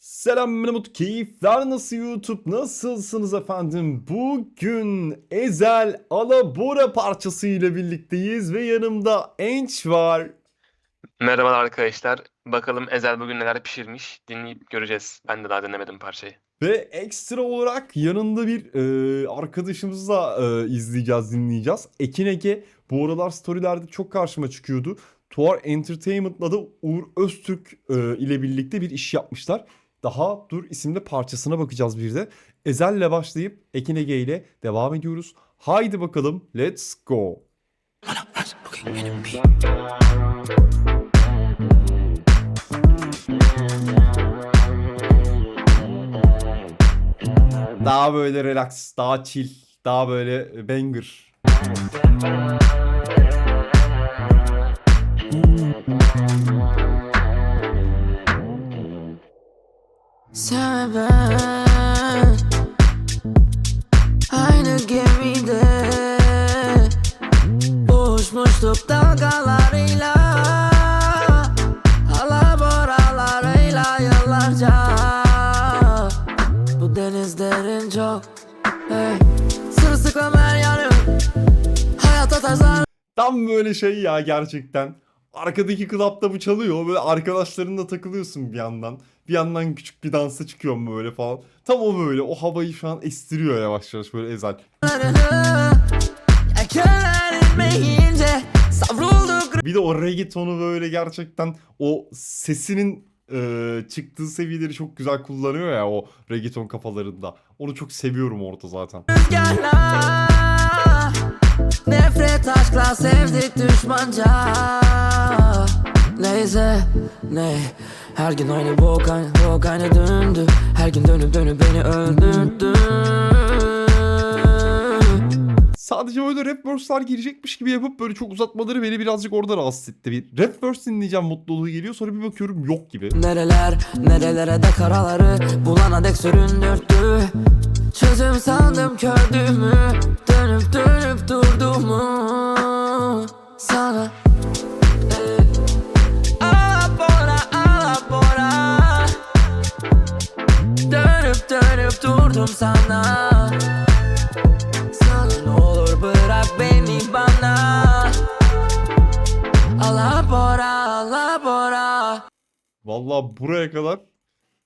Selam Mehmet Keyifler nasıl YouTube? Nasılsınız efendim? Bugün Ezel Alabora parçası ile birlikteyiz ve yanımda Enç var. Merhabalar arkadaşlar. Bakalım Ezel bugün neler pişirmiş. Dinleyip göreceğiz. Ben de daha dinlemedim parçayı. Ve ekstra olarak yanında bir e, arkadaşımızla e, izleyeceğiz, dinleyeceğiz. Ekin Ege bu aralar storylerde çok karşıma çıkıyordu. Tuar Entertainment'la da Uğur Öztürk e, ile birlikte bir iş yapmışlar. Daha Dur isimli parçasına bakacağız bir de. Ezel'le başlayıp Ekin Ege ile devam ediyoruz. Haydi bakalım let's go. Daha böyle relax, daha chill, daha böyle banger. Dalgalarıyla Alaboralarıyla yıllarca Bu denizlerin çok hey. Sırılsıklam her yanım Hayata tarzlar Tam böyle şey ya gerçekten. Arkadaki klapta bu çalıyor. Böyle arkadaşlarınla takılıyorsun bir yandan. Bir yandan küçük bir dansa çıkıyorum böyle falan. Tam o böyle. O havayı şu an estiriyor yavaş yavaş böyle Ezel. Bir de o reggaetonu böyle gerçekten o sesinin e, çıktığı seviyeleri çok güzel kullanıyor ya o reggaeton kafalarında. Onu çok seviyorum orada zaten. rüzgarlar Nefret aşkla sevdik düşmanca Neyse ne Her gün aynı bok aynı bok aynı döndü Her gün dönüp dönüp beni öldürdü Sadece böyle rap verse'lar girecekmiş gibi yapıp böyle çok uzatmaları beni birazcık orada rahatsız etti. Bir rap verse dinleyeceğim mutluluğu geliyor sonra bir bakıyorum yok gibi. Nereler nerelere de karaları Bulana dek süründürttü. Çözüm sandım kördüğümü Dönüp dönüp durduğumu. Sana. Dönüp durdum sana beni bana Alabora alabora Vallahi buraya kadar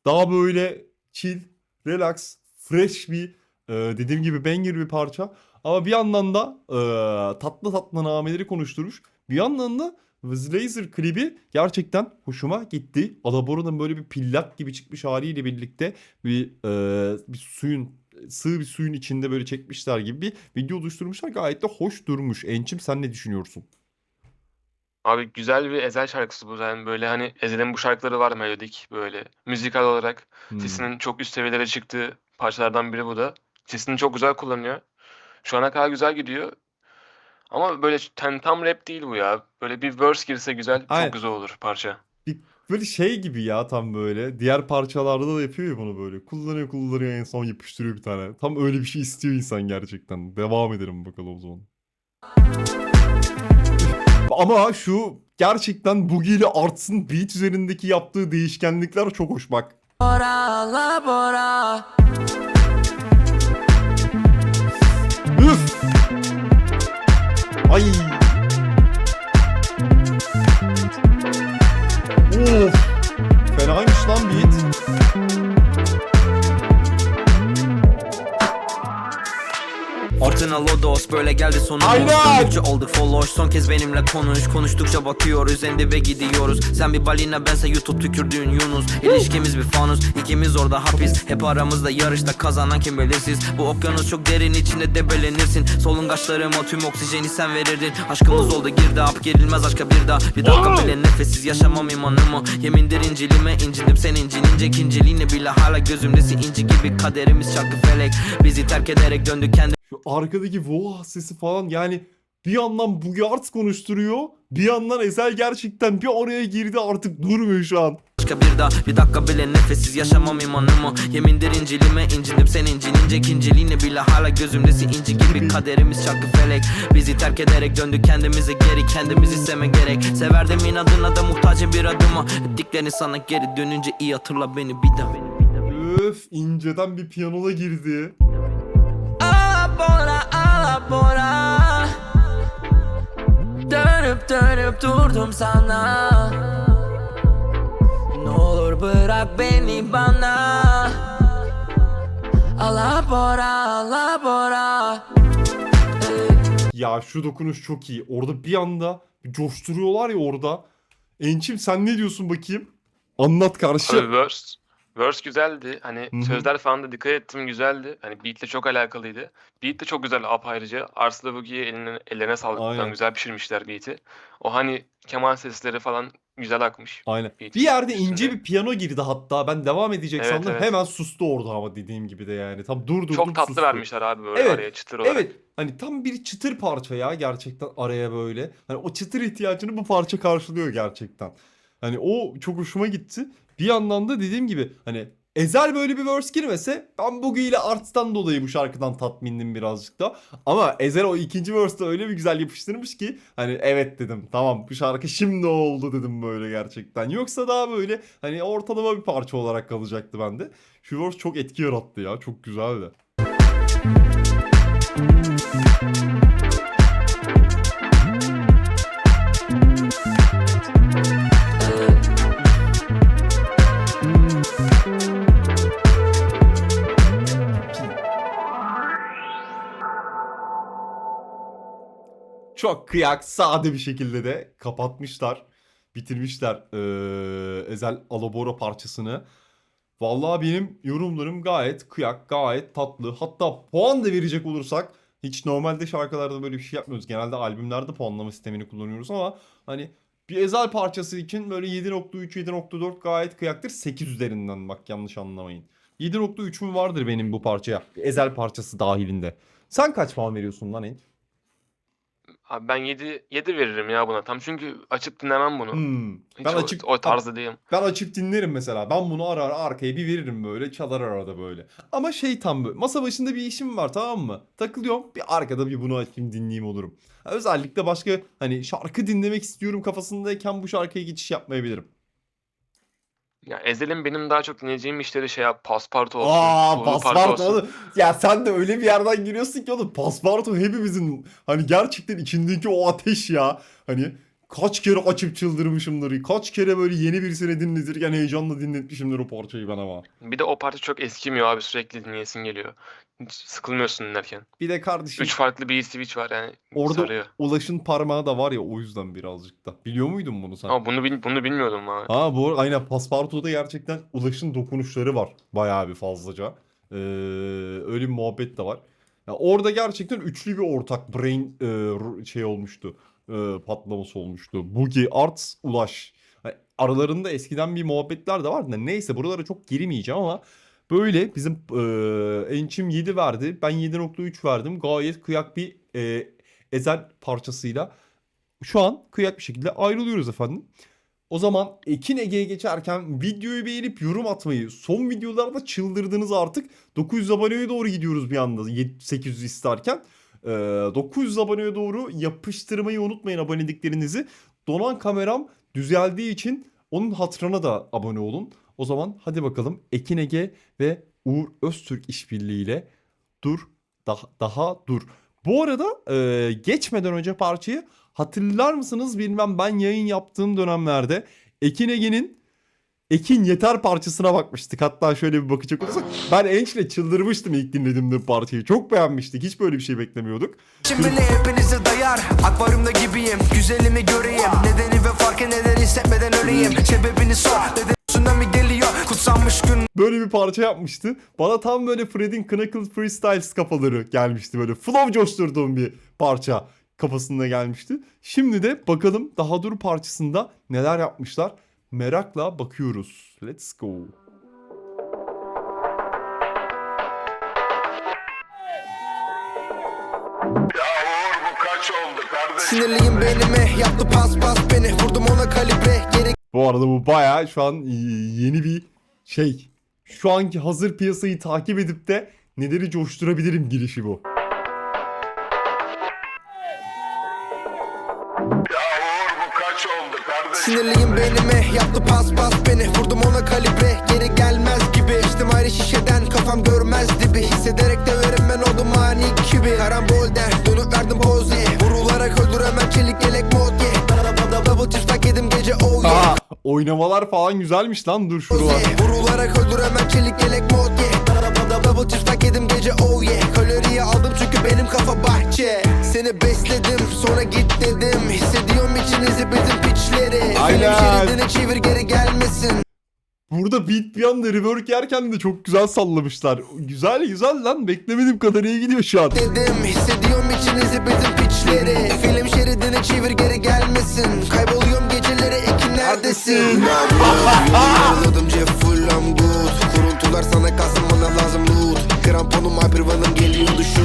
daha böyle chill, relax, fresh bir e, dediğim gibi banger bir parça. Ama bir yandan da e, tatlı tatlı nameleri konuşturmuş. Bir yandan da Wiz Laser klibi gerçekten hoşuma gitti. Alabora'nın böyle bir pillak gibi çıkmış haliyle birlikte bir, e, bir suyun sığ bir suyun içinde böyle çekmişler gibi bir video oluşturmuşlar. Gayet de hoş durmuş. Ençim sen ne düşünüyorsun? Abi güzel bir Ezel şarkısı bu. Yani böyle hani Ezel'in bu şarkıları var melodik böyle. Müzikal olarak Hmm. sesinin çok üst seviyelere çıktığı parçalardan biri bu da. Sesini çok güzel kullanıyor. Şu ana kadar güzel gidiyor. Ama böyle tam, tam rap değil bu ya. Böyle bir verse girse güzel, Aynen. çok güzel olur parça. Bir- Böyle şey gibi ya tam böyle. Diğer parçalarda da yapıyor ya bunu böyle. Kullanıyor kullanıyor en son yapıştırıyor bir tane. Tam öyle bir şey istiyor insan gerçekten. Devam edelim bakalım o zaman. Ama şu gerçekten Boogie ile Arts'ın beat üzerindeki yaptığı değişkenlikler çok hoş bak. Bora la bora Üf! Ay! Ortana Lodos böyle geldi sonumuz Aynen. Döndükçe olduk. Follow Son kez benimle konuş. Konuştukça batıyoruz Endi ve gidiyoruz. Sen bir balina bense YouTube tükürdüğün Yunus. İlişkimiz bir fanus ikimiz orada hapis Hep aramızda yarışta kazanan kim belirsiz Bu okyanus çok derin içinde debelenirsin Solungaçlarıma tüm oksijeni sen verirdin. Aşkımız oldu girdi ap gerilmez aşka bir daha. Bir dakika bile nefessiz yaşamam imanımı Yemindir incilime incindim sen incinince ikinciliğine bile hala gözümdesin. İnci gibi kaderimiz çarkı felek. Bizi terk ederek döndük kendi arkadaki voah sesi falan yani bir yandan Boogie Arts konuşturuyor. Bir yandan Ezel gerçekten bir oraya girdi artık durmuyor şu an. başka bir daha Bir dakika bile nefessiz yaşamam imanımı Yemindir incilime incindim sen incinince ikinciliğine bile hala gözümdesin inci gibi Kaderimiz çarkı felek Bizi terk ederek döndük kendimize geri Kendimizi sevme gerek Severdim inadına da muhtacım bir adıma Ettiklerini sana geri dönünce iyi hatırla beni bir daha Öf inceden bir piyanola girdi. Alabora Dönüp dönüp durdum sana Ne olur bırak beni bana Alabora alabora Ya şu dokunuş çok iyi. Orada bir anda bir coşturuyorlar ya orada. Ençim sen ne diyorsun bakayım? Anlat karşı. Abi verse, güzeldi. Hani Hı hı. sözler falan da dikkat ettim güzeldi. Hani beatle çok alakalıydı. Beat de çok güzel apayrıca. Arsla Bugi'ye eline, ellerine sağlık. Aynen. Falan güzel pişirmişler beat'i. O hani keman sesleri falan güzel akmış. Aynen. Beat Bir yerde üstünde. ince bir piyano girdi hatta. Ben devam edecek Evet, sandım. evet. Hemen sustu orada ama dediğim gibi de yani. Tam durdurdum Çok tatlı sustu. vermişler abi böyle Evet, araya çıtır olarak. Evet. Hani tam bir çıtır parça ya gerçekten araya böyle. Hani o çıtır ihtiyacını bu parça karşılıyor gerçekten. Hani o çok hoşuma gitti. Bir yandan da dediğim gibi hani Ezel böyle bir verse girmese ben Boogie ile Arts'tan dolayı bu şarkıdan tatmindim birazcık da. Ama Ezel o ikinci verse'de öyle bir güzel yapıştırmış ki hani evet dedim tamam bu şarkı şimdi oldu dedim böyle gerçekten. Yoksa daha böyle hani ortalama bir parça olarak kalacaktı bende. Şu verse çok etki yarattı ya çok güzeldi. Çok kıyak sade bir şekilde de kapatmışlar. Bitirmişler eee, Ezel Alabora parçasını. Vallahi benim yorumlarım gayet kıyak, gayet tatlı. Hatta puan da verecek olursak hiç normalde şarkılarda böyle bir şey yapmıyoruz. Genelde albümlerde puanlama sistemini kullanıyoruz ama hani bir Ezel parçası için böyle 7.3, 7.4 gayet kıyaktır. 8 üzerinden bak yanlış anlamayın. 7.3'üm vardır benim bu parçaya. Ezel parçası dahilinde. Sen kaç puan veriyorsun lan Enç? Abi ben 7 7 veririm ya buna tam çünkü açıp dinlemem bunu. Hmm. Hiç Ben o, açıp o tarzda değilim. ben açıp dinlerim mesela. Ben bunu ara ara arkaya bir veririm böyle. Çalar arada böyle. Ama şey tam böyle. Masa başında bir işim var tamam mı? Takılıyorum. Bir arkada bir bunu açayım dinleyeyim olurum. Ha, Özellikle başka hani şarkı dinlemek istiyorum kafasındayken bu şarkıya geçiş yapmayabilirim. Ya Ezel'in benim daha çok dinleyeceğim işleri şey ya Paspartu olsun. Aa pasparto olsun. oğlum. Ya sen de öyle bir yerden giriyorsun ki oğlum. Pasparto hepimizin hani gerçekten içindeki o ateş ya. Hani kaç kere açıp çıldırmışımdır. Kaç kere böyle yeni birisine dinletirken heyecanla dinletmişimdir o parçayı ben ama. Bir de o parça çok eskimiyor abi sürekli dinleyesin geliyor. Hiç sıkılmıyorsun dinlerken. Bir de kardeşim Üç farklı bir switch var yani Orada sarıyor. Ulaş'ın parmağı da var ya o yüzden birazcık da. Biliyor muydun bunu sen? Ama bunu bil- bunu bilmiyordum abi. Ha bu aynen Pasparto'da gerçekten Ulaş'ın dokunuşları var. Bayağı bir fazlaca. Ee, öyle bir muhabbet de var. Ya orada gerçekten üçlü bir ortak brain e, şey olmuştu. E, patlaması olmuştu. Boogie, Arts, Ulaş. Yani aralarında eskiden bir muhabbetler de vardı. da Neyse buralara çok girmeyeceğim ama böyle bizim e, Ençim 7 verdi. Ben 7.3 verdim. Gayet kıyak bir e, ezel parçasıyla şu an kıyak bir şekilde ayrılıyoruz efendim. O zaman Ekin Ege'ye geçerken videoyu beğenip yorum atmayı, son videolarda çıldırdınız artık. 900 aboneye doğru gidiyoruz bir anda 800 isterken. Ee, 900 aboneye doğru yapıştırmayı unutmayın aboneliklerinizi. Donan kameram düzeldiği için onun hatırına da abone olun. O zaman hadi bakalım Ekin Ege ve Uğur Öztürk işbirliğiyle dur daha, daha dur. Bu arada e, geçmeden önce parçayı hatırlar mısınız bilmem ben yayın yaptığım dönemlerde Ekin Ege'nin Ekin Yeter parçasına bakmıştık. Hatta şöyle bir bakacak olursak ben Enç'le çıldırmıştım ilk dinlediğimde bu parçayı. Çok beğenmiştik. Hiç böyle bir şey beklemiyorduk. Şimdi ne hepinize dayar Akvaryumda gibiyim Güzelimi göreyim Nedeni ve farkı neden hissetmeden öleyim Sebebini sor Neden tsunami geliyor Kutsanmış gün Böyle bir parça yapmıştı. Bana tam böyle Fred'in Knuckles Freestyles kafaları gelmişti. Böyle flow coşturduğum bir parça kafasında gelmişti. Şimdi de bakalım Daha Dur parçasında neler yapmışlar. Merakla bakıyoruz. Let's go. Sinirliyim beynime Yaptı pas pas beni Vurdum ona kalibre Geri Bu arada bu bayağı şu an yeni bir şey. Şu anki hazır piyasayı takip edip de neleri coşturabilirim girişi bu. Sinirliyim beynime yaptı pas pas beni. Vurdum ona kalibre geri gelmez gibi. İçtim ayrı şişeden kafam görmez dibi. Hissederek döverim ben oldum ani gibi. Karambol der dönüp verdim poz ye Vurularak öldüremem çelik yelek mod ye Double tüfek yedim gece oh yeah. Aa, oynamalar falan güzelmiş lan dur şuralar. Vurularak öldüremem çelik yelek mod ye Double tüfek yedim gece oh yeah. Kaloriyi aldım çünkü benim kafa bahçe. Seni besledim sonra git dedim. Hissediyorum içinizi bizim piçleri Aynen. Film şeridini çevir geri gelmesin. Burada beat bir anda rework yerken de çok güzel sallamışlar. Güzel güzel lan. Beklemediğim kadar iyi gidiyor şu an. dedim Hissediyorum içinizi bizim piçleri. Film şeridini çevir geri gelmesin. Kayboluyorum geceleri Ekin neredesin? Anladım Jeff full I'm good Kuruntular sana kalsın bana lazım loot. Kramponum hypervanım geliyordu şu.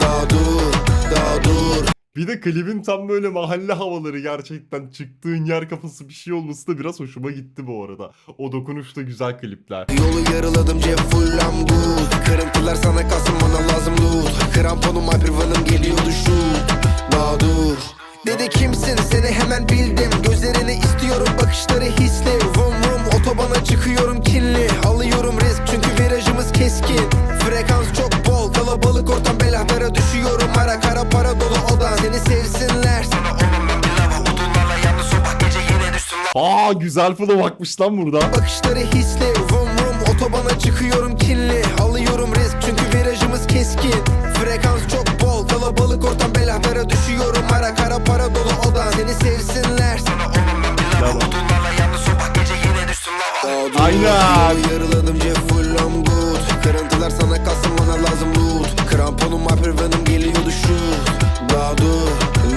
Daha dur, daha dur Bir de klibin tam böyle mahalle havaları gerçekten çıktığın yer kafası bir şey olması da biraz hoşuma gitti bu arada. O dokunuş da güzel klipler. Yolu yarıladım Jeff full güzel flow bakmış lan burada. Bakışları hisli Vum vum otobana çıkıyorum kinli. Alıyorum risk çünkü virajımız keskin. Frekans çok bol kalabalık ortam belahlara düşüyorum Ara kara para dolu. Odan Seni sevsinler. Sana oğlum ben bir lava odunlarla yalnız sabah gece yine düştüm lava. Aynen. Yarıladım Jeff full I'm good Kırıntılar sana kalsın bana lazım loot. Kramponum hypervenom geliyordu şu Daha dur,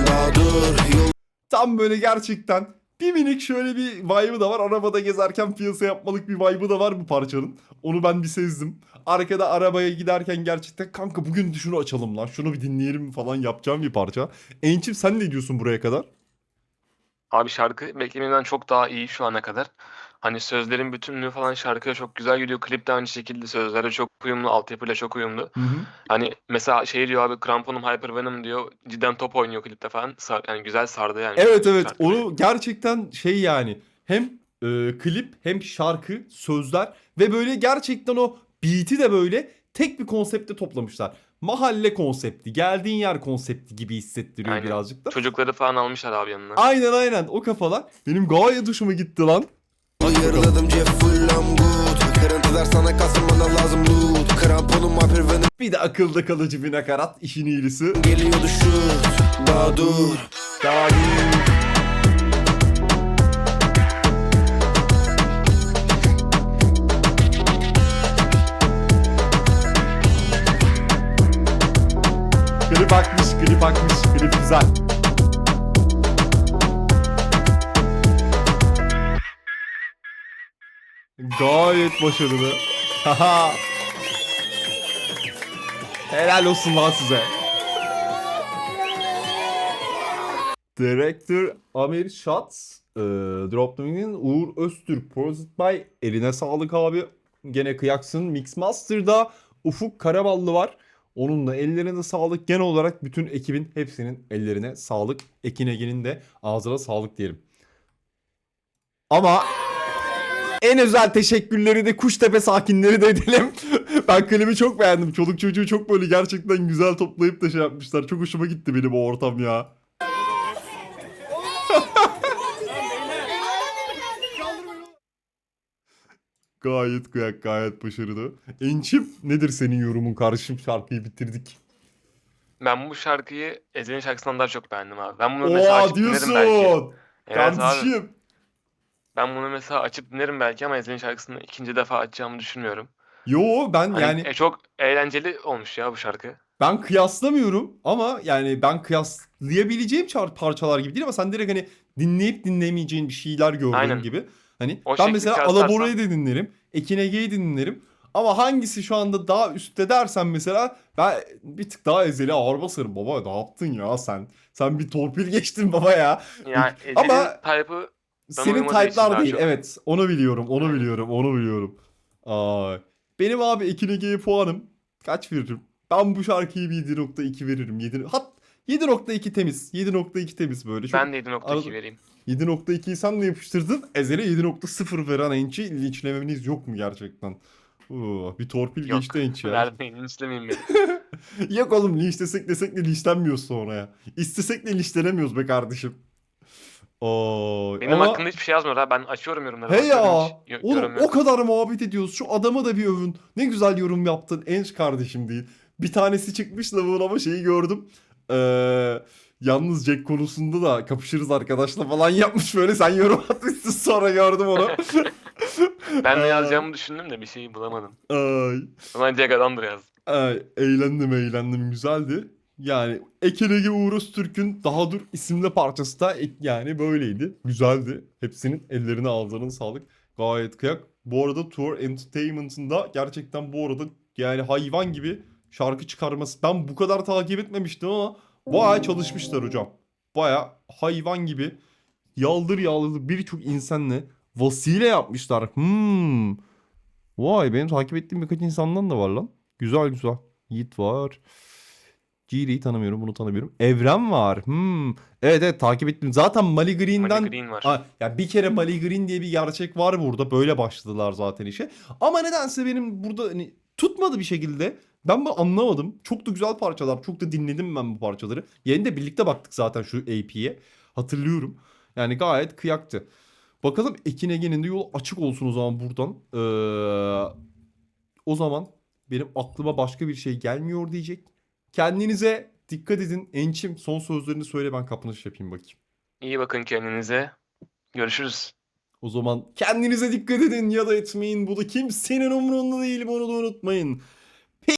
daha dur Yol Tam böyle gerçekten bir minik şöyle bir vibe'ı da var. Arabada gezerken piyasa yapmalık bir vibe'ı da var bu parçanın. Onu ben bir sezdim. Arkada arabaya giderken gerçekten kanka bugün şunu açalım lan. Şunu bir dinleyelim falan yapacağım bir parça. Ençim sen ne diyorsun buraya kadar? Abi şarkı beklediğimden çok daha iyi şu ana kadar. Hani sözlerin bütünlüğü falan şarkıya çok güzel gidiyor. Klip de aynı şekilde sözlere çok uyumlu, altyapıyla çok uyumlu. Hani mesela şey diyor abi Kramponum Hypervenom diyor. Cidden top oynuyor klipte falan. Sar, yani güzel sardı yani. Evet evet şarkı. onu gerçekten şey yani hem e, klip hem şarkı sözler ve böyle gerçekten o beat'i de böyle tek bir konsepte toplamışlar. Mahalle konsepti, geldiğin yer konsepti gibi hissettiriyor Aynen. birazcık da. Çocukları falan almışlar abi yanına. Aynen aynen o kafalar. Benim gayet hoşuma gitti lan. Ayırladım Jeff good Kırıntılar sana kalsın bana lazım loot. Kramponum hypervenom Bir de akılda kalıcı bir nakarat işin iyisi. geliyordu şu Daha dur. Daha Klip akmış, klip akmış, klip güzel. Gayet başarılı. Haha. Helal olsun lan size. Director Amir Schatz, e, Drop Down'in Uğur Öztürk, Produced by eline sağlık abi. Gene kıyaksın. Mixmaster'da Ufuk Karaballı var. Onun da ellerine sağlık. Genel olarak bütün ekibin hepsinin ellerine sağlık. Ekin Ege'nin de ağzına sağlık diyelim. Ama en özel teşekkürleri de Kuştepe sakinleri de edelim. ben klibi çok beğendim. Çoluk çocuğu çok böyle gerçekten güzel toplayıp da şey yapmışlar. Çok hoşuma gitti benim o ortam ya. Gayet gayet gayet başarılı. Ençim nedir senin yorumun kardeşim şarkıyı bitirdik. Ben bu şarkıyı Ezel'in şarkısından daha çok beğendim abi. Ben bunu mesela diyorsun. belki. Evet abi. Ben bunu mesela açıp dinlerim belki ama Ezel'in şarkısını ikinci defa açacağımı düşünmüyorum. Yo ben Hani yani e, çok eğlenceli olmuş ya bu şarkı. ben kıyaslamıyorum ama yani ben kıyaslayabileceğim çar- parçalar gibi değil ama sen direkt hani dinleyip dinlemeyeceğin bir şeyler gördüğün Aynen. gibi. Hani O ben şekli mesela kıyaslarsan- Alabora'yı da dinlerim. Ekin Ege'yi dinlerim. Ama hangisi şu anda daha üstte dersen mesela ben bir tık daha ezeli ağır basarım. Baba ne yaptın ya sen? Sen bir torpil geçtin baba ya. Yani Ama- type'ı senin uyumadığı için type'lar daha değil. çok. Evet. Onu biliyorum. Onu biliyorum. Onu biliyorum. Ay. Benim abi Ekin Ege'ye puanım kaç veririm? Ben bu şarkıyı bir 7.2 veririm. 7 hat 7.2 temiz. 7.2 temiz böyle. Çok Ben de 7.2 Arada- vereyim. 7.2'yi sen de yapıştırdın. Ezel'e 7.0 veren Enç'i linçlememeniz yok mu gerçekten? Oo, bir torpil Yok. geçti Enç ya. Vermeyin, linçlemeyin beni. Yok oğlum linçlesek desek de linçlenmiyoruz sonra ya. İstesek de linçlenemiyoruz be kardeşim. Oo, Benim ama- hakkında hiçbir şey yazmıyor ha. Ben açıyorum yorumları. He ya. Oğlum o kadar muhabbet ediyoruz. Şu adama da bir övün. Ne güzel yorum yaptın. Enç kardeşim değil. Bir tanesi çıkmış lavuğun ama şeyi gördüm. Ee, yalnız Jack konusunda da kapışırız arkadaşla falan yapmış böyle. Sen yorum atmışsın sonra gördüm onu. Ben de Aa. yazacağımı düşündüm de bir şey bulamadım. Ay, Ama Jack adamdır yaz. ay, eğlendim eğlendim güzeldi. Yani Ekelege Uğur Öztürk'ün Daha Dur isimli parçası da yani böyleydi. Güzeldi. Hepsinin ellerine ağızlarına sağlık. Gayet kıyak. Bu arada Tour Entertainment'ın da gerçekten bu arada yani hayvan gibi şarkı çıkarması. Ben bu kadar takip etmemiştim ama bayağı çalışmışlar hocam. Bayağı hayvan gibi yaldır yaldır birçok insanla vasile yapmışlar. Hmm. Vay benim takip ettiğim birkaç insandan da var lan. Güzel güzel. Yiğit var. Giri'yi tanımıyorum bunu tanımıyorum. Evren var. Hmm. Evet evet takip ettim. Zaten Mali Green'den Mali Green var. Ha, ya bir kere Mali Green diye bir gerçek var burada. Böyle başladılar zaten işe. Ama nedense benim burada hani tutmadı bir şekilde. Ben bu anlamadım. Çok da güzel parçalar. Çok da dinledim ben bu parçaları. Yeni de birlikte baktık zaten şu AP'ye. Hatırlıyorum. Yani gayet kıyaktı. Bakalım Ekin Ege'nin de yolu açık olsun o zaman buradan. Ee, o zaman benim aklıma başka bir şey gelmiyor diyecek. Kendinize dikkat edin. Ençim son sözlerini söyle ben kapanış yapayım bakayım. İyi bakın kendinize. Görüşürüz. O zaman kendinize dikkat edin ya da etmeyin. Bu da kimsenin umurunda değil bunu da unutmayın.